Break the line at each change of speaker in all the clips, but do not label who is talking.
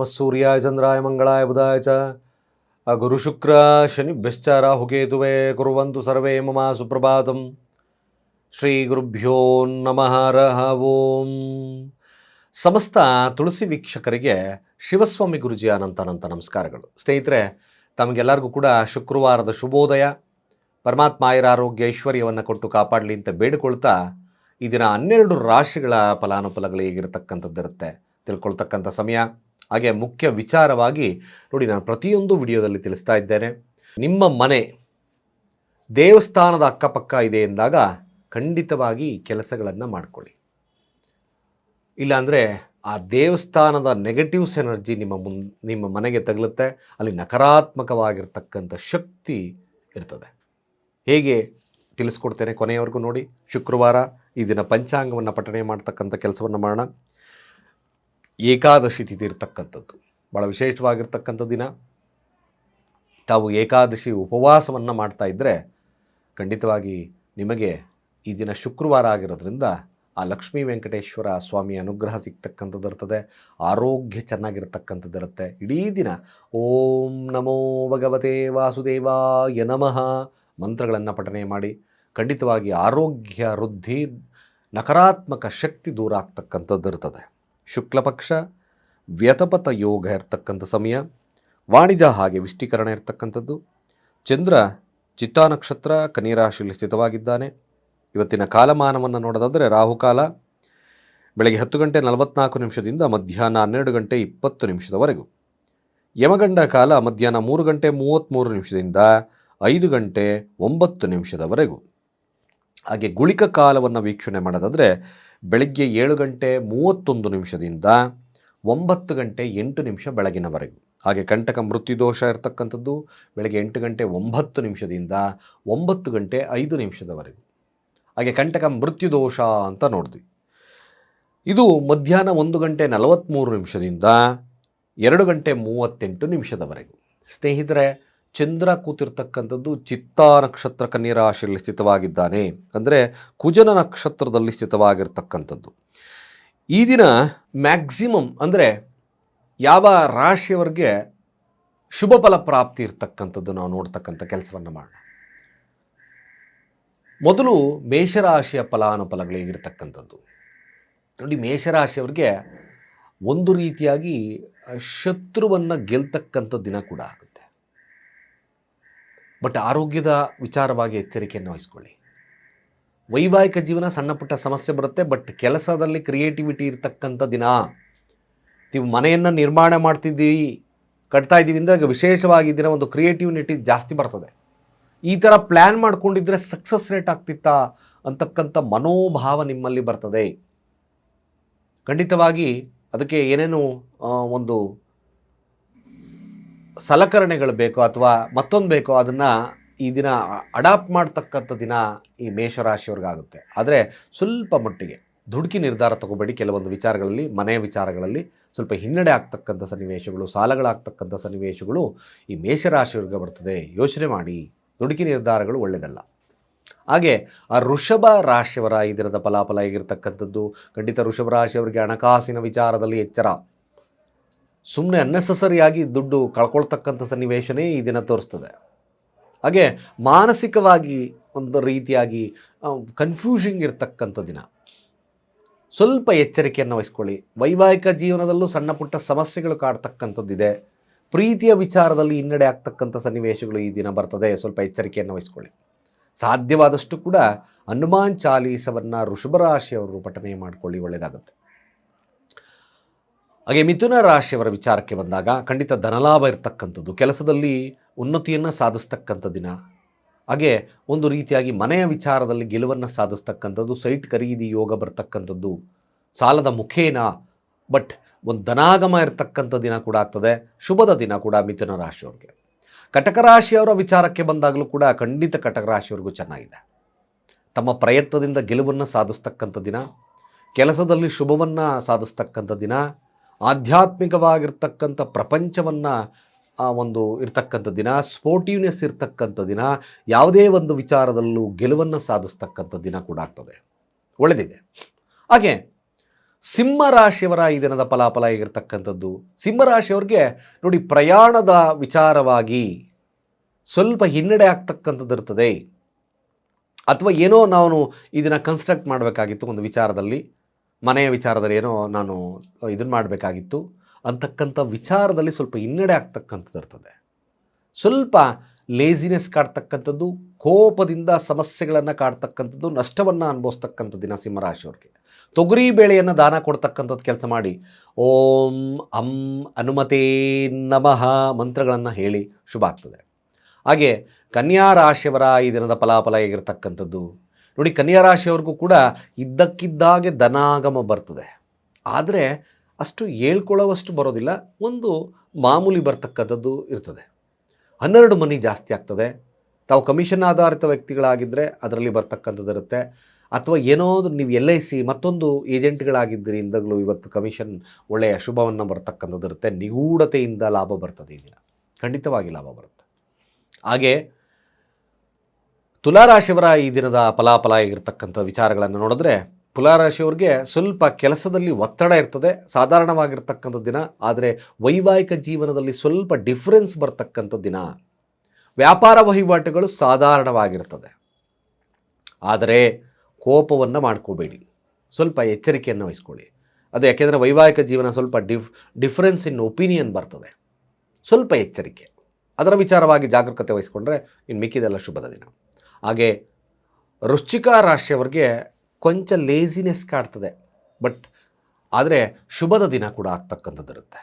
ನಮಃ ಸೂರ್ಯಾಯ ಚಂದ್ರಾಯ ಮಂಗಳಾಯ ಬುಧಾಯ ಚ ಆ ಗುರು ಶುಕ್ರ ಶನಿಭ್ಯಶ್ಚ ರಾಹುಕೇತುವೆ ಕುರುವಂತು ಸರ್ವೇ ಮಮ ಸುಪ್ರಭಾತಂ ಶ್ರೀ ಗುರುಭ್ಯೋ ನಮಃ ರಹ ಓಂ ಸಮಸ್ತ ತುಳಸಿ ವೀಕ್ಷಕರಿಗೆ ಶಿವಸ್ವಾಮಿ ಗುರುಜಿ ಅನಂತ ನಮಸ್ಕಾರಗಳು. ಸ್ನೇಹಿತರೆ, ತಮಗೆಲ್ಲರಿಗೂ ಕೂಡ ಶುಕ್ರವಾರದ ಶುಭೋದಯ. ಪರಮಾತ್ಮ ಆಯುರ ಆರೋಗ್ಯ ಐಶ್ವರ್ಯವನ್ನು ಕೊಟ್ಟು ಕಾಪಾಡಲಿ ಅಂತ ಬೇಡಿಕೊಳ್ತಾ ಈ ದಿನ ಹನ್ನೆರಡು ರಾಶಿಗಳ ಫಲಾನುಫಲಗಳು ಹೇಗಿರತಕ್ಕಂಥದ್ದಿರುತ್ತೆ. ತಿಳ್ಕೊಳ್ತಕ್ಕಂಥ ಸಮಯ. ಹಾಗೆ ಮುಖ್ಯ ವಿಚಾರವಾಗಿ ನೋಡಿ ನಾನು ಪ್ರತಿಯೊಂದು ವಿಡಿಯೋದಲ್ಲಿ ತಿಳಿಸ್ತಾ ಇದ್ದೇನೆ. ನಿಮ್ಮ ಮನೆ ದೇವಸ್ಥಾನದ ಅಕ್ಕಪಕ್ಕ ಇದೆ ಎಂದಾಗ ಖಂಡಿತವಾಗಿ ಕೆಲಸಗಳನ್ನು ಮಾಡಿಕೊಳ್ಳಿ. ಇಲ್ಲಾಂದರೆ ಆ ದೇವಸ್ಥಾನದ ನೆಗೆಟಿವ್ಸ್ ಎನರ್ಜಿ ನಿಮ್ಮ ಮುನ್, ನಿಮ್ಮ ಮನೆಗೆ ತಗಲುತ್ತೆ, ಅಲ್ಲಿ ನಕಾರಾತ್ಮಕವಾಗಿರ್ತಕ್ಕಂಥ ಶಕ್ತಿ ಇರ್ತದೆ. ಹೇಗೆ ತಿಳಿಸ್ಕೊಡ್ತೇನೆ ಕೊನೆಯವರೆಗೂ ನೋಡಿ. ಶುಕ್ರವಾರ ಈ ದಿನ ಪಂಚಾಂಗವನ್ನು ಪಠಣೆ ಮಾಡ್ತಕ್ಕಂಥ ಕೆಲಸವನ್ನು ಮಾಡೋಣ. ಏಕಾದಶಿ ತಿಥಿ ಇರ್ತಕ್ಕಂಥದ್ದು. ಭಾಳ ವಿಶೇಷವಾಗಿರ್ತಕ್ಕಂಥ ದಿನ. ತಾವು ಏಕಾದಶಿ ಉಪವಾಸವನ್ನು ಮಾಡ್ತಾ ಇದ್ದರೆ ಖಂಡಿತವಾಗಿ ನಿಮಗೆ ಈ ದಿನ ಶುಕ್ರವಾರ ಆಗಿರೋದ್ರಿಂದ ಆ ಲಕ್ಷ್ಮೀ ವೆಂಕಟೇಶ್ವರ ಸ್ವಾಮಿ ಅನುಗ್ರಹ ಸಿಗ್ತಕ್ಕಂಥದ್ದು ಇರ್ತದೆ. ಆರೋಗ್ಯ ಚೆನ್ನಾಗಿರ್ತಕ್ಕಂಥದ್ದು ಇರುತ್ತೆ. ಇಡೀ ದಿನ ಓಂ ನಮೋ ಭಗವತೆ ವಾಸುದೇವಾಯ ನಮಃ ಮಂತ್ರಗಳನ್ನು ಪಠನೆ ಮಾಡಿ ಖಂಡಿತವಾಗಿ ಆರೋಗ್ಯ ವೃದ್ಧಿ ನಕಾರಾತ್ಮಕ ಶಕ್ತಿ ದೂರ ಆಗ್ತಕ್ಕಂಥದ್ದು ಇರ್ತದೆ. ಶುಕ್ಲಪಕ್ಷ ವ್ಯತಪತ ಯೋಗ ಇರ್ತಕ್ಕಂಥ ಸಮಯ, ವಾಣಿಜ್ಯ ಹಾಗೆ ವಿಷ್ಟೀಕರಣ ಇರ್ತಕ್ಕಂಥದ್ದು. ಚಂದ್ರ ಚಿತ್ತಾ ನಕ್ಷತ್ರ ಕನ್ಯರಾಶಿಯಲ್ಲಿ ಸ್ಥಿತವಾಗಿದ್ದಾನೆ. ಇವತ್ತಿನ ಕಾಲಮಾನವನ್ನು ನೋಡೋದಾದರೆ ರಾಹುಕಾಲ ಬೆಳಗ್ಗೆ ಹತ್ತು ಗಂಟೆ ನಲವತ್ನಾಲ್ಕು ನಿಮಿಷದಿಂದ ಮಧ್ಯಾಹ್ನ ಹನ್ನೆರಡು ಗಂಟೆ ಇಪ್ಪತ್ತು ನಿಮಿಷದವರೆಗೂ. ಯಮಗಂಡ ಕಾಲ ಮಧ್ಯಾಹ್ನ ಮೂರು ಗಂಟೆ ಮೂವತ್ತ್ಮೂರು ನಿಮಿಷದಿಂದ ಐದು ಗಂಟೆ ಒಂಬತ್ತು ನಿಮಿಷದವರೆಗೂ. ಹಾಗೆ ಗುಳಿಕ ಕಾಲವನ್ನು ವೀಕ್ಷಣೆ ಮಾಡೋದಾದರೆ ಬೆಳಗ್ಗೆ ಏಳು ಗಂಟೆ ಮೂವತ್ತೊಂದು ನಿಮಿಷದಿಂದ ಒಂಬತ್ತು ಗಂಟೆ ಎಂಟು ನಿಮಿಷ ಬೆಳಗಿನವರೆಗೂ. ಹಾಗೆ ಕಂಟಕ ಮೃತ್ಯುದೋಷ ಇರತಕ್ಕಂಥದ್ದು ಬೆಳಗ್ಗೆ ಎಂಟು ಗಂಟೆ ಒಂಬತ್ತು ನಿಮಿಷದಿಂದ ಒಂಬತ್ತು ಗಂಟೆ ಐದು ನಿಮಿಷದವರೆಗೂ. ಹಾಗೆ ಕಂಟಕ ಮೃತ್ಯುದೋಷ ಅಂತ ನೋಡಿದ್ವಿ. ಇದು ಮಧ್ಯಾಹ್ನ ಒಂದು ಗಂಟೆ ನಲವತ್ತ್ಮೂರು ನಿಮಿಷದಿಂದ ಎರಡು ಗಂಟೆ ಮೂವತ್ತೆಂಟು ನಿಮಿಷದವರೆಗೂ. ಸ್ನೇಹಿತರೆ ಚಂದ್ರ ಕೂತಿರ್ತಕ್ಕಂಥದ್ದು ಚಿತ್ತಾ ನಕ್ಷತ್ರ ಕನ್ಯಾ ರಾಶಿಯಲ್ಲಿ ಸ್ಥಿತವಾಗಿದ್ದಾನೆ. ಅಂದರೆ ಕುಜನ ನಕ್ಷತ್ರದಲ್ಲಿ ಸ್ಥಿತವಾಗಿರ್ತಕ್ಕಂಥದ್ದು. ಈ ದಿನ ಮ್ಯಾಕ್ಸಿಮಮ್ ಅಂದರೆ ಯಾವ ರಾಶಿಯವರಿಗೆ ಶುಭ ಫಲ ಪ್ರಾಪ್ತಿ ಇರ್ತಕ್ಕಂಥದ್ದು ನಾವು ನೋಡ್ತಕ್ಕಂಥ ಕೆಲಸವನ್ನು ಮಾಡೋಣ. ಮೊದಲು ಮೇಷರಾಶಿಯ ಫಲಾನುಫಲಗಳು ಹೇಗಿರ್ತಕ್ಕಂಥದ್ದು ನೋಡಿ, ಮೇಷರಾಶಿಯವರಿಗೆ ಒಂದು ರೀತಿಯಾಗಿ ಶತ್ರುವನ್ನು ಗೆಲ್ತಕ್ಕಂಥ ದಿನ ಕೂಡ ಆಗುತ್ತೆ. ಬಟ್ ಆರೋಗ್ಯದ ವಿಚಾರವಾಗಿ ಎಚ್ಚರಿಕೆಯನ್ನು ವಹಿಸ್ಕೊಳ್ಳಿ. ವೈವಾಹಿಕ ಜೀವನ ಸಣ್ಣ ಪುಟ್ಟ ಸಮಸ್ಯೆ ಬರುತ್ತೆ, ಬಟ್ ಕೆಲಸದಲ್ಲಿ ಕ್ರಿಯೇಟಿವಿಟಿ ಇರತಕ್ಕಂಥ ದಿನ. ನೀವು ಮನೆಯನ್ನು ನಿರ್ಮಾಣ ಮಾಡ್ತಿದ್ದೀವಿ ಕಟ್ತಾ ಇದ್ದೀವಿ ಅಂದಾಗ ವಿಶೇಷವಾಗಿ ದಿನ ಒಂದು ಕ್ರಿಯೇಟಿವಿಟಿ ಜಾಸ್ತಿ ಬರ್ತದೆ. ಈ ಥರ ಪ್ಲ್ಯಾನ್ ಮಾಡ್ಕೊಂಡಿದ್ರೆ ಸಕ್ಸಸ್ ರೇಟ್ ಆಗ್ತಿತ್ತಾ ಅಂತಕ್ಕಂಥ ಮನೋಭಾವ ನಿಮ್ಮಲ್ಲಿ ಬರ್ತದೆ. ಖಂಡಿತವಾಗಿ ಅದಕ್ಕೆ ಏನೇನು ಒಂದು ಸಲಕರಣೆಗಳು ಬೇಕೋ ಅಥವಾ ಮತ್ತೊಂದು ಬೇಕೋ ಅದನ್ನು ಈ ದಿನ ಅಡಾಪ್ಟ್ ಮಾಡ್ತಕ್ಕಂಥ ದಿನ ಈ ಮೇಷರಾಶಿಯವ್ರಿಗಾಗುತ್ತೆ. ಆದರೆ ಸ್ವಲ್ಪ ಮಟ್ಟಿಗೆ ದುಡುಕಿ ನಿರ್ಧಾರ ತಗೋಬೇಡಿ ಕೆಲವೊಂದು ವಿಚಾರಗಳಲ್ಲಿ, ಮನೆಯ ವಿಚಾರಗಳಲ್ಲಿ. ಸ್ವಲ್ಪ ಹಿನ್ನಡೆ ಆಗ್ತಕ್ಕಂಥ ಸನ್ನಿವೇಶಗಳು, ಸಾಲಗಳಾಗ್ತಕ್ಕಂಥ ಸನ್ನಿವೇಶಗಳು ಈ ಮೇಷರಾಶಿಯವ್ರಿಗೆ ಬರ್ತದೆ. ಯೋಚನೆ ಮಾಡಿ. ದುಡುಕಿ ನಿರ್ಧಾರಗಳು ಒಳ್ಳೆಯದಲ್ಲ ಹಾಗೆ ಆ ಋಷಭ ರಾಶಿಯವರ ಈ ದಿನದ ಫಲಾಫಲ ಆಗಿರ್ತಕ್ಕಂಥದ್ದು ಖಂಡಿತ ಋಷಭ ರಾಶಿಯವರಿಗೆ ಹಣಕಾಸಿನ ವಿಚಾರದಲ್ಲಿ ಎಚ್ಚರ. ಸುಮ್ಮನೆ ಅನ್ನೆಸಸರಿಯಾಗಿ ದುಡ್ಡು ಕಳ್ಕೊಳ್ತಕ್ಕಂಥ ಸನ್ನಿವೇಶನೇ ಈ ದಿನ ತೋರಿಸ್ತದೆ. ಹಾಗೆ ಮಾನಸಿಕವಾಗಿ ಒಂದು ರೀತಿಯಾಗಿ ಕನ್ಫ್ಯೂಷಿಂಗ್ ಇರತಕ್ಕಂಥ ದಿನ. ಸ್ವಲ್ಪ ಎಚ್ಚರಿಕೆಯನ್ನು ವಹಿಸ್ಕೊಳ್ಳಿ. ವೈವಾಹಿಕ ಜೀವನದಲ್ಲೂ ಸಣ್ಣ ಪುಟ್ಟ ಸಮಸ್ಯೆಗಳು ಕಾಡ್ತಕ್ಕಂಥದ್ದಿದೆ ಪ್ರೀತಿಯ ವಿಚಾರದಲ್ಲಿ ಹಿನ್ನಡೆ ಆಗ್ತಕ್ಕಂಥ ಸನ್ನಿವೇಶಗಳು ಈ ದಿನ ಬರ್ತದೆ. ಸ್ವಲ್ಪ ಎಚ್ಚರಿಕೆಯನ್ನು ವಹಿಸ್ಕೊಳ್ಳಿ. ಸಾಧ್ಯವಾದಷ್ಟು ಕೂಡ ಹನುಮಾನ್ ಚಾಲೀಸವನ್ನು ವೃಷಭರಾಶಿಯವರು ಪಠನೆ ಮಾಡಿಕೊಳ್ಳಿ ಒಳ್ಳೆಯದಾಗುತ್ತೆ ಹಾಗೆ ಮಿಥುನ ರಾಶಿಯವರ ವಿಚಾರಕ್ಕೆ ಬಂದಾಗ ಖಂಡಿತ ಧನಲಾಭ ಇರತಕ್ಕಂಥದ್ದು, ಕೆಲಸದಲ್ಲಿ ಉನ್ನತಿಯನ್ನು ಸಾಧಿಸ್ತಕ್ಕಂಥ ದಿನ. ಹಾಗೆ ಒಂದು ರೀತಿಯಾಗಿ ಮನೆಯ ವಿಚಾರದಲ್ಲಿ ಗೆಲುವನ್ನು ಸಾಧಿಸ್ತಕ್ಕಂಥದ್ದು, ಸೈಟ್ ಖರೀದಿ ಯೋಗ ಬರ್ತಕ್ಕಂಥದ್ದು, ಸಾಲದ ಮುಖೇನ, ಬಟ್ ಒಂದು ಧನಾಗಮ ಇರತಕ್ಕಂಥ ದಿನ ಕೂಡ ಆಗ್ತದೆ. ಶುಭದ ದಿನ ಕೂಡ ಮಿಥುನ ರಾಶಿಯವ್ರಿಗೆ. ಕಟಕ ರಾಶಿಯವರ ವಿಚಾರಕ್ಕೆ ಬಂದಾಗಲೂ ಕೂಡ ಖಂಡಿತ ಕಟಕ ರಾಶಿಯವ್ರಿಗೂ ಚೆನ್ನಾಗಿದೆ. ತಮ್ಮ ಪ್ರಯತ್ನದಿಂದ ಗೆಲುವನ್ನು ಸಾಧಿಸ್ತಕ್ಕಂಥ ದಿನ, ಕೆಲಸದಲ್ಲಿ ಶುಭವನ್ನು ಸಾಧಿಸ್ತಕ್ಕಂಥ ದಿನ ಆಧ್ಯಾತ್ಮಿಕವಾಗಿರ್ತಕ್ಕಂಥ ಪ್ರಪಂಚವನ್ನು ಒಂದು ಇರ್ತಕ್ಕಂಥ ದಿನ ಸ್ಪೋರ್ಟಿವ್ನೆಸ್ ಇರ್ತಕ್ಕಂಥ ದಿನ, ಯಾವುದೇ ಒಂದು ವಿಚಾರದಲ್ಲೂ ಗೆಲುವನ್ನು ಸಾಧಿಸ್ತಕ್ಕಂಥ ದಿನ ಕೂಡ ಆಗ್ತದೆ. ಒಳ್ಳೆದಿದೆ. ಹಾಗೆ ಸಿಂಹರಾಶಿಯವರ ಈ ದಿನದ ಫಲಾಫಲ ಆಗಿರ್ತಕ್ಕಂಥದ್ದು ಸಿಂಹರಾಶಿಯವ್ರಿಗೆ ನೋಡಿ, ಪ್ರಯಾಣದ ವಿಚಾರವಾಗಿ ಸ್ವಲ್ಪ ಹಿನ್ನಡೆ ಆಗ್ತಕ್ಕಂಥದ್ದು ಇರ್ತದೆ. ಅಥವಾ ಏನೋ ನಾನು ಇದನ್ನು ಕನ್ಸ್ಟ್ರಕ್ಟ್ ಮಾಡಬೇಕಾಗಿತ್ತು ಒಂದು ವಿಚಾರದಲ್ಲಿ. ಮನೆಯ ವಿಚಾರದಲ್ಲಿ ಏನೋ ನಾನು ಇದನ್ನು ಮಾಡಬೇಕಾಗಿತ್ತು ಅಂತಕ್ಕಂಥ ವಿಚಾರದಲ್ಲಿ ಸ್ವಲ್ಪ ಹಿನ್ನಡೆ ಆಗ್ತಕ್ಕಂಥದ್ದು ಇರ್ತದೆ. ಸ್ವಲ್ಪ ಲೇಸಿನೆಸ್ ಕಾಡ್ತಕ್ಕಂಥದ್ದು, ಕೋಪದಿಂದ ಸಮಸ್ಯೆಗಳನ್ನು ಕಾಡ್ತಕ್ಕಂಥದ್ದು, ನಷ್ಟವನ್ನು ಅನುಭವಿಸ್ತಕ್ಕಂಥ ದಿನ ಸಿಂಹರಾಶಿಯವ್ರಿಗೆ ತೊಗರಿ ಬೇಳೆಯನ್ನು ದಾನ ಕೊಡ್ತಕ್ಕಂಥದ್ದು ಕೆಲಸ ಮಾಡಿ, ಓಂ ಅಂ ಅನುಮತೇ ನಮಃ ಮಂತ್ರಗಳನ್ನು ಹೇಳಿ ಶುಭ ಆಗ್ತದೆ. ಹಾಗೆ ಕನ್ಯಾ ರಾಶಿಯವರ ಈ ದಿನದ ಫಲಾಫಲ ಹೇಗಿರ್ತಕ್ಕಂಥದ್ದು? ನೋಡಿ, ಕನ್ಯಾ ರಾಶಿಯವ್ರಿಗೂ ಕೂಡ ಇದ್ದಕ್ಕಿದ್ದಾಗೆ ಧನಾಗಮ ಬರ್ತದೆ. ಆದರೆ ಅಷ್ಟು ಹೇಳ್ಕೊಳ್ಳೋವಷ್ಟು ಬರೋದಿಲ್ಲ. ಒಂದು ಮಾಮೂಲಿ ಬರ್ತಕ್ಕಂಥದ್ದು ಇರ್ತದೆ. ಹನ್ನೆರಡು ಮನಿ ಜಾಸ್ತಿ ಆಗ್ತದೆ. ತಾವು ಕಮಿಷನ್ ಆಧಾರಿತ ವ್ಯಕ್ತಿಗಳಾಗಿದ್ದರೆ ಅದರಲ್ಲಿ ಬರ್ತಕ್ಕಂಥದ್ದು ಇರುತ್ತೆ. ಅಥವಾ ಏನೋ ನೀವು ಎಲ್ ಐ ಸಿ ಮತ್ತೊಂದು ಏಜೆಂಟ್ಗಳಾಗಿದ್ದರಿಂದಲೂ ಇವತ್ತು ಕಮಿಷನ್ ಒಳ್ಳೆಯ ಶುಭವನ್ನು ಬರ್ತಕ್ಕಂಥದ್ದು ಇರುತ್ತೆ. ನಿಗೂಢತೆಯಿಂದ ಲಾಭ ಬರ್ತದೆ ಈ ಖಂಡಿತವಾಗಿ ಲಾಭ ಬರುತ್ತೆ. ಹಾಗೆ ತುಲಾರಾಶಿಯವರ ಈ ದಿನದ ಫಲಾಫಲ ಆಗಿರ್ತಕ್ಕಂಥ ವಿಚಾರಗಳನ್ನು ನೋಡಿದ್ರೆ ತುಲಾರಾಶಿಯವ್ರಿಗೆ ಸ್ವಲ್ಪ ಕೆಲಸದಲ್ಲಿ ಒತ್ತಡ ಇರ್ತದೆ, ಸಾಧಾರಣವಾಗಿರ್ತಕ್ಕಂಥ ದಿನ, ಆದರೆ ವೈವಾಹಿಕ ಜೀವನದಲ್ಲಿ ಸ್ವಲ್ಪ ಡಿಫ್ರೆನ್ಸ್ ಬರ್ತಕ್ಕಂಥ ದಿನ. ವ್ಯಾಪಾರ ವಹಿವಾಟುಗಳು ಸಾಧಾರಣವಾಗಿರ್ತದೆ. ಆದರೆ ಕೋಪವನ್ನು ಮಾಡ್ಕೋಬೇಡಿ. ಸ್ವಲ್ಪ ಎಚ್ಚರಿಕೆಯನ್ನು ವಹಿಸ್ಕೊಳ್ಳಿ. ಅದು ಯಾಕೆಂದರೆ ವೈವಾಹಿಕ ಜೀವನ ಸ್ವಲ್ಪ ಡಿಫ್ ಡಿಫ್ರೆನ್ಸ್ ಇನ್ ಒಪಿನಿಯನ್ ಬರ್ತದೆ. ಸ್ವಲ್ಪ ಎಚ್ಚರಿಕೆ. ಅದರ ವಿಚಾರವಾಗಿ ಜಾಗರೂಕತೆ ವಹಿಸ್ಕೊಂಡ್ರೆ ಇನ್ನು ಮಿಕ್ಕಿದೆಲ್ಲ ಶುಭದ ದಿನ. ಹಾಗೆ ವೃಶ್ಚಿಕ ರಾಶಿಯವರಿಗೆ ಕೊಂಚ ಲೇಸಿನೆಸ್ ಕಾಡ್ತದೆ ಬಟ್ ಆದರೆ ಶುಭದ ದಿನ ಕೂಡ ಆಗ್ತಕ್ಕಂಥದ್ದಿರುತ್ತೆ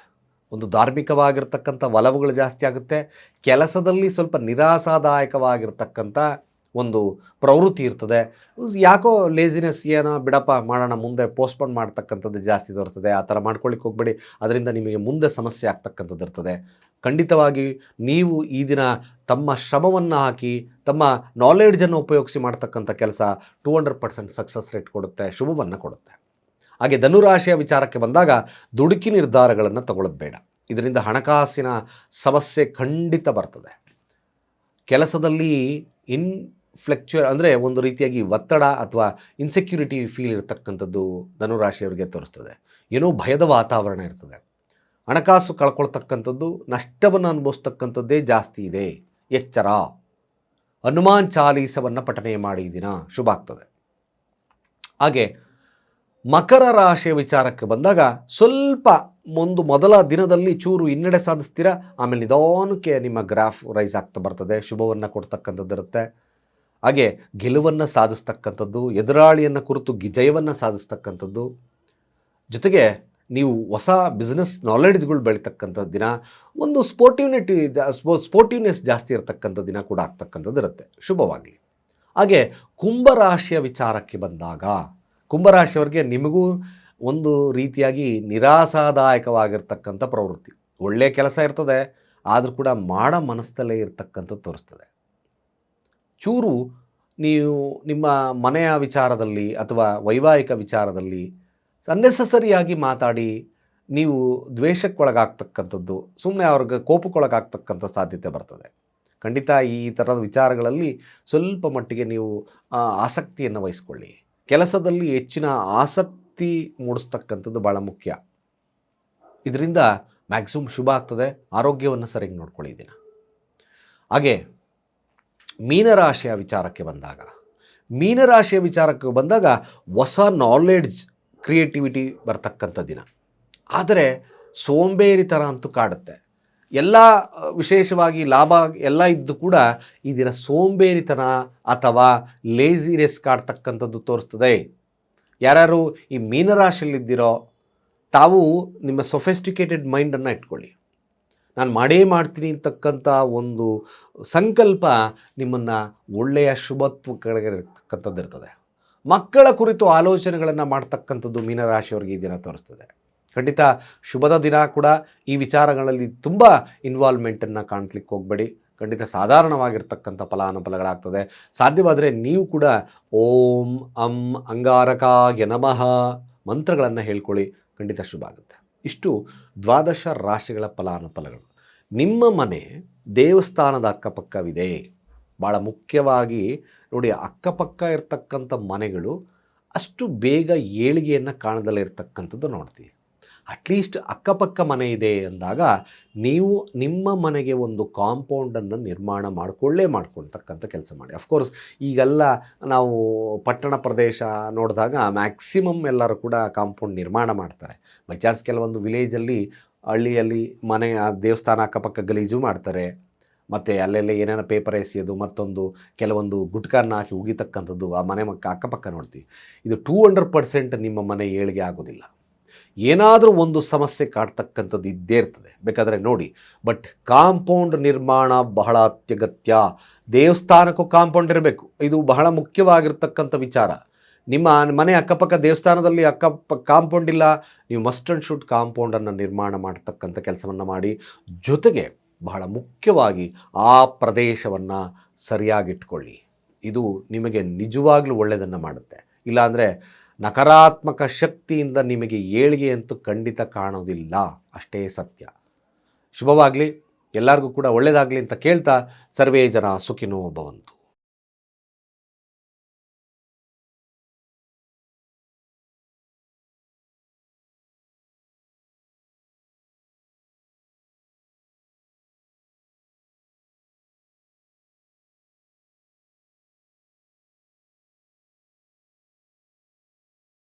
ಒಂದು ಧಾರ್ಮಿಕವಾಗಿರ್ತಕ್ಕಂಥ ಒಲವುಗಳು ಜಾಸ್ತಿ ಆಗುತ್ತೆ. ಕೆಲಸದಲ್ಲಿ ಸ್ವಲ್ಪ ನಿರಾಸಾದಾಯಕವಾಗಿರ್ತಕ್ಕಂಥ ಒಂದು ಪ್ರವೃತ್ತಿ ಇರ್ತದೆ. ಯಾಕೋ ಲೇಸಿನೆಸ್ ಏನೋ ಬಿಡಪ್ಪ ಮಾಡೋಣ, ಮುಂದೆ ಪೋಸ್ಟ್ಪೋನ್ ಮಾಡ್ತಕ್ಕಂಥದ್ದು ಜಾಸ್ತಿ ತೋರ್ತದೆ ಆ ಥರ ಮಾಡ್ಕೊಳ್ಳಿಕ್ಕೆ ಹೋಗ್ಬೇಡಿ. ಅದರಿಂದ ನಿಮಗೆ ಮುಂದೆ ಸಮಸ್ಯೆ ಆಗ್ತಕ್ಕಂಥದ್ದು ಇರ್ತದೆ. ಖಂಡಿತವಾಗಿ ನೀವು ಈ ದಿನ ತಮ್ಮ ಶ್ರಮವನ್ನು ಹಾಕಿ, ತಮ್ಮ ನಾಲೆಡ್ಜನ್ನು ಉಪಯೋಗಿಸಿ ಮಾಡ್ತಕ್ಕಂಥ ಕೆಲಸ two hundred percent success rate ಕೊಡುತ್ತೆ, ಶುಭವನ್ನು ಕೊಡುತ್ತೆ. ಹಾಗೆ ಧನುರಾಶಿಯ ವಿಚಾರಕ್ಕೆ ಬಂದಾಗ ದುಡುಕಿ ನಿರ್ಧಾರಗಳನ್ನು ತಗೊಳ್ಳೋದು ಬೇಡ. ಇದರಿಂದ ಹಣಕಾಸಿನ ಸಮಸ್ಯೆ ಖಂಡಿತ ಬರ್ತದೆ. ಕೆಲಸದಲ್ಲಿ ಇನ್ ಫ್ಲೆಕ್ಚುಯರ್ ಅಂದರೆ ಒಂದು ರೀತಿಯಾಗಿ ಒತ್ತಡ ಅಥವಾ ಇನ್ಸೆಕ್ಯೂರಿಟಿ ಫೀಲ್ ಇರತಕ್ಕಂಥದ್ದು ಧನುರಾಶಿಯವರಿಗೆ ತೋರಿಸ್ತದೆ. ಏನೋ ಭಯದ ವಾತಾವರಣ ಇರ್ತದೆ. ಹಣಕಾಸು ಕಳ್ಕೊಳ್ತಕ್ಕಂಥದ್ದು, ನಷ್ಟವನ್ನು ಅನುಭವಿಸ್ತಕ್ಕಂಥದ್ದೇ ಜಾಸ್ತಿ ಇದೆ. ಎಚ್ಚರ. ಹನುಮಾನ್ ಚಾಲೀಸವನ್ನು ಪಠನೆ ಮಾಡಿ ದಿನ. ಶುಭ ಆಗ್ತದೆ. ಹಾಗೆ ಮಕರ ರಾಶಿಯ ವಿಚಾರಕ್ಕೆ ಬಂದಾಗ ಸ್ವಲ್ಪ ಒಂದು ಮೊದಲ ದಿನದಲ್ಲಿ ಚೂರು ಹಿನ್ನಡೆ ಸಾಧಿಸ್ತೀರಾ? ಆಮೇಲೆ ನಿಧಾನಕ್ಕೆ ನಿಮ್ಮ ಗ್ರಾಫ್ ರೈಸ್ ಆಗ್ತಾ ಬರ್ತದೆ. ಶುಭವನ್ನು ಕೊಡ್ತಕ್ಕಂಥದ್ದು ಇರುತ್ತೆ ಹಾಗೆ ಗೆಲುವನ್ನು ಸಾಧಿಸ್ತಕ್ಕಂಥದ್ದು, ಎದುರಾಳಿಯನ್ನು ಕುರಿತು ಜಯವನ್ನು ಸಾಧಿಸ್ತಕ್ಕಂಥದ್ದು. ಜೊತೆಗೆ ನೀವು ಹೊಸ ಬಿಸ್ನೆಸ್ ನಾಲೆಡ್ಜ್ಗಳು ಬೆಳೀತಕ್ಕಂಥ ದಿನ, ಒಂದು ಸ್ಪೋರ್ಟಿವ್ನಿಟಿ ಸ್ಪೋರ್ಟಿವ್ನೆಸ್ ಜಾಸ್ತಿ ಇರತಕ್ಕಂಥ ದಿನ ಕೂಡ ಆಗ್ತಕ್ಕಂಥದ್ದು ಇರುತ್ತೆ. ಶುಭವಾಗಲಿ. ಹಾಗೆ ಕುಂಭರಾಶಿಯ ವಿಚಾರಕ್ಕೆ ಬಂದಾಗ ಕುಂಭರಾಶಿಯವರಿಗೆ ನಿಮಗೂ ಒಂದು ರೀತಿಯಾಗಿ ನಿರಾಸಾದಾಯಕವಾಗಿರ್ತಕ್ಕಂಥ ಪ್ರವೃತ್ತಿ. ಒಳ್ಳೆಯ ಕೆಲಸ ಇರ್ತದೆ, ಆದರೂ ಕೂಡ ಮಾಡ ಮನಸ್ಸಲ್ಲೇ ಇರ್ತಕ್ಕಂಥದ್ದು ತೋರಿಸ್ತದೆ. ಚೂರು ನೀವು ನಿಮ್ಮ ಮನೆಯ ವಿಚಾರದಲ್ಲಿ ಅಥವಾ ವೈವಾಹಿಕ ವಿಚಾರದಲ್ಲಿ ಅನ್ನೆಸಸರಿಯಾಗಿ ಮಾತಾಡಿ ನೀವು ದ್ವೇಷಕ್ಕೊಳಗಾಗ್ತಕ್ಕಂಥದ್ದು ಸುಮ್ಮನೆ ಅವ್ರಿಗೆ ಕೋಪಕ್ಕೊಳಗಾಗ್ತಕ್ಕಂಥ ಸಾಧ್ಯತೆ ಬರ್ತದೆ. ಖಂಡಿತ ಈ ಥರದ ವಿಚಾರಗಳಲ್ಲಿ ಸ್ವಲ್ಪ ಮಟ್ಟಿಗೆ ನೀವು ಆಸಕ್ತಿಯನ್ನು ವಹಿಸ್ಕೊಳ್ಳಿ. ಕೆಲಸದಲ್ಲಿ ಹೆಚ್ಚಿನ ಆಸಕ್ತಿ ಮೂಡಿಸ್ತಕ್ಕಂಥದ್ದು ಭಾಳ ಮುಖ್ಯ. ಇದರಿಂದ ಮ್ಯಾಕ್ಸಿಮಮ್ ಶುಭ ಆಗ್ತದೆ, ಆರೋಗ್ಯವನ್ನು ಸರಿಯಾಗಿ ನೋಡ್ಕೊಳ್ಳಿ ದಿನ. ಹಾಗೆ ಮೀನರಾಶಿಯ ವಿಚಾರಕ್ಕೆ ಬಂದಾಗ, ಮೀನರಾಶಿಯ ವಿಚಾರಕ್ಕೆ ಬಂದಾಗ ಹೊಸ ನಾಲೆಡ್ಜ್ ಕ್ರಿಯೇಟಿವಿಟಿ ಬರ್ತಕ್ಕಂಥ ದಿನ. ಆದರೆ ಸೋಂಬೇರಿತನ ಅಂತೂ ಕಾಡುತ್ತೆ. ಎಲ್ಲ ವಿಶೇಷವಾಗಿ ಲಾಭ ಎಲ್ಲ ಇದ್ದು ಕೂಡ ಈ ದಿನ ಸೋಂಬೇರಿತನ ಅಥವಾ ಲೇಸಿನೆಸ್ ಕಾಡ್ತಕ್ಕಂಥದ್ದು ತೋರಿಸ್ತದೆ. ಯಾರ್ಯಾರು ಈ ಮೀನರಾಶಿಯಲ್ಲಿದ್ದೀರೋ, ತಾವು ನಿಮ್ಮ ಸೊಫೆಸ್ಟಿಕೇಟೆಡ್ ಮೈಂಡನ್ನು ಇಟ್ಕೊಳ್ಳಿ. ನಾನು ಮಾಡೇ ಮಾಡ್ತೀನಿ ಅಂತಕ್ಕಂಥ ಒಂದು ಸಂಕಲ್ಪ ನಿಮ್ಮನ್ನು ಒಳ್ಳೆಯ ಶುಭತ್ವ ಕಡೆಗೆ ಇರ್ತಕ್ಕಂಥದ್ದಿರ್ತದೆ ಮಕ್ಕಳ ಕುರಿತು ಆಲೋಚನೆಗಳನ್ನು ಮಾಡ್ತಕ್ಕಂಥದ್ದು ಮೀನರಾಶಿಯವರಿಗೆ ಈ ದಿನ ತೋರಿಸ್ತದೆ. ಖಂಡಿತ ಶುಭದ ದಿನ ಕೂಡ ಈ ವಿಚಾರಗಳಲ್ಲಿ ತುಂಬ ಇನ್ವಾಲ್ವ್ಮೆಂಟನ್ನು ಕಾಣ್ಲಿಕ್ಕೆ ಹೋಗಬೇಡಿ. ಖಂಡಿತ ಸಾಧಾರಣವಾಗಿರ್ತಕ್ಕಂಥ ಫಲಾನುಫಲಗಳಾಗ್ತದೆ ಸಾಧ್ಯವಾದರೆ ನೀವು ಕೂಡ ಓಂ, ಅಂ, ಅಂಗಾರಕಾಯ ನಮಃ ಮಂತ್ರಗಳನ್ನು ಹೇಳ್ಕೊಳ್ಳಿ. ಖಂಡಿತ ಶುಭ ಆಗುತ್ತೆ. ಇಷ್ಟು ದ್ವಾದಶ ರಾಶಿಗಳ ಫಲಾನುಫಲಗಳು ನಿಮ್ಮ ಮನೆ ದೇವಸ್ಥಾನದ ಅಕ್ಕಪಕ್ಕವಿದೆ. ಭಾಳ ಮುಖ್ಯವಾಗಿ ನೋಡಿ ಅಕ್ಕಪಕ್ಕ ಇರ್ತಕ್ಕಂಥ ಮನೆಗಳು ಅಷ್ಟು ಬೇಗ ಏಳಿಗೆಯನ್ನು ಕಾಣದಲ್ಲೇ ಇರತಕ್ಕಂಥದ್ದು ನೋಡ್ತೀವಿ. ಅಟ್ಲೀಸ್ಟ್ ಅಕ್ಕಪಕ್ಕ ಮನೆ ಇದೆ ಅಂದಾಗ ನೀವು ನಿಮ್ಮ ಮನೆಗೆ ಒಂದು ಕಾಂಪೌಂಡನ್ನು ನಿರ್ಮಾಣ ಮಾಡಿಕೊಳ್ಳೇ ಮಾಡ್ಕೊಳ್ತಕ್ಕಂಥ ಕೆಲಸ ಮಾಡಿ. ಅಫ್ಕೋರ್ಸ್ ಈಗೆಲ್ಲ ನಾವು ಪಟ್ಟಣ ಪ್ರದೇಶ ನೋಡಿದಾಗ ಮ್ಯಾಕ್ಸಿಮಮ್ ಎಲ್ಲರೂ ಕೂಡ ಕಾಂಪೌಂಡ್ ನಿರ್ಮಾಣ ಮಾಡ್ತಾರೆ. ಬೈ ಚಾನ್ಸ್ ಕೆಲವೊಂದು ವಿಲೇಜಲ್ಲಿ ಹಳ್ಳಿಯಲ್ಲಿ ಮನೆ, ಆ ದೇವಸ್ಥಾನ ಅಕ್ಕಪಕ್ಕ ಗಲೀಜು ಮಾಡ್ತಾರೆ. ಮತ್ತು ಅಲ್ಲೆಲ್ಲ ಏನೇನೋ ಪೇಪರ್ ಎಸೆಯೋದು, ಮತ್ತೊಂದು ಕೆಲವೊಂದು ಗುಟ್ಕನ್ನ ಹಾಕಿ ಉಗಿತಕ್ಕಂಥದ್ದು ಆ ಮನೆ ಮಕ್ಕ, ಅಕ್ಕಪಕ್ಕ ನೋಡ್ತೀವಿ. ಇದು ಟೂ ಹಂಡ್ರೆಡ್ ಪರ್ಸೆಂಟ್ ನಿಮ್ಮ ಮನೆ ಏಳಿಗೆ ಆಗೋದಿಲ್ಲ. ಏನಾದರೂ ಒಂದು ಸಮಸ್ಯೆ ಕಾಡ್ತಕ್ಕಂಥದ್ದು ಇದ್ದೇ ಇರ್ತದೆ. ಬೇಕಾದರೆ ನೋಡಿ ಬಟ್ ಕಾಂಪೌಂಡ್ ನಿರ್ಮಾಣ ಬಹಳ ಅತ್ಯಗತ್ಯ. ದೇವಸ್ಥಾನಕ್ಕೂ ಕಾಂಪೌಂಡ್ ಇರಬೇಕು. ಇದು ಬಹಳ ಮುಖ್ಯವಾಗಿರ್ತಕ್ಕಂಥ ವಿಚಾರ. ನಿಮ್ಮ ಮನೆ ಅಕ್ಕಪಕ್ಕ ದೇವಸ್ಥಾನದಲ್ಲಿ ಅಕ್ಕ ಕಾಂಪೌಂಡ್ ಇಲ್ಲ, ನೀವು ಮಸ್ಟ್ ಆ್ಯಂಡ್ ಶುಡ್ ಕಾಂಪೌಂಡನ್ನು ನಿರ್ಮಾಣ ಮಾಡ್ತಕ್ಕಂಥ ಕೆಲಸವನ್ನು ಮಾಡಿ, ಜೊತೆಗೆ ಬಹಳ ಮುಖ್ಯವಾಗಿ ಆ ಪ್ರದೇಶವನ್ನು ಸರಿಯಾಗಿಟ್ಕೊಳ್ಳಿ. ಇದು ನಿಮಗೆ ನಿಜವಾಗ್ಲೂ ಒಳ್ಳೆಯದನ್ನು ಮಾಡುತ್ತೆ. ಇಲ್ಲಾಂದರೆ ನಕಾರಾತ್ಮಕ ಶಕ್ತಿಯಿಂದ ನಿಮಗೆ ಏಳಿಗೆ ಅಂತೂ ಖಂಡಿತ ಕಾಣೋದಿಲ್ಲ. ಅಷ್ಟೇ ಸತ್ಯ. ಶುಭವಾಗಲಿ. ಎಲ್ಲರಿಗೂ ಕೂಡ ಒಳ್ಳೆಯದಾಗಲಿ ಅಂತ ಕೇಳ್ತಾ ಸರ್ವೇ ಜನ ಸುಖಿನೋ ಭವಂತು.